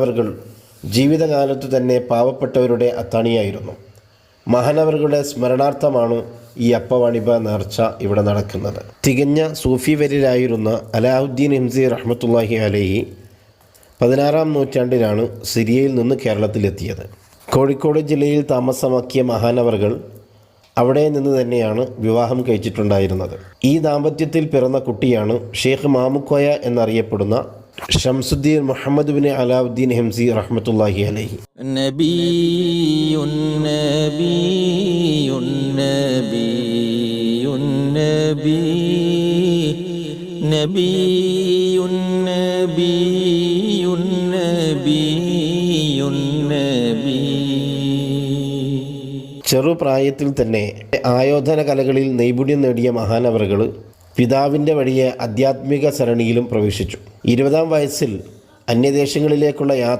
അവർകൾ ജീവിതകാലത്തു തന്നെ പാവപ്പെട്ടവരുടെ അത്താണിയായിരുന്നു. മഹാനവറുകളുടെ സ്മരണാർത്ഥമാണ് ഈ അപ്പവാണിബ നേർച്ച ഇവിടെ നടക്കുന്നത്. തികഞ്ഞ സൂഫി വര്യരായിരുന്ന അലാഹുദ്ദീൻ ഹിംസി റഹ്മത്തുല്ലാഹി അലഹി പതിനാറാം നൂറ്റാണ്ടിലാണ് സിറിയയിൽ നിന്ന് കേരളത്തിലെത്തിയത്. കോഴിക്കോട് ജില്ലയിൽ താമസമാക്കിയ മഹാനവറുകൾ അവിടെ നിന്ന് തന്നെയാണ് വിവാഹം കഴിച്ചിട്ടുണ്ടായിരുന്നത്. ഈ ദാമ്പത്യത്തിൽ പിറന്ന കുട്ടിയാണ് ഷെയ്ഖ് മാമുക്കോയ എന്നറിയപ്പെടുന്ന ഷംസുദ്ദീൻ മുഹമ്മദ് ബിൻ അലാവുദ്ദീൻ ഹംസി റഹ്മത്തുല്ലാഹി അലൈഹി. ചെറുപ്രായത്തിൽ തന്നെ ആയോധന കലകളിൽ നൈപുണ്യം നേടിയ മഹാനവറുകൾ പിതാവിന്റെ വഴിയെ ആധ്യാത്മിക സരണിയിലും പ്രവേശിച്ചു. ഇരുപതാം വയസ്സിൽ അന്യദേശങ്ങളിലേക്കുള്ള യാത്ര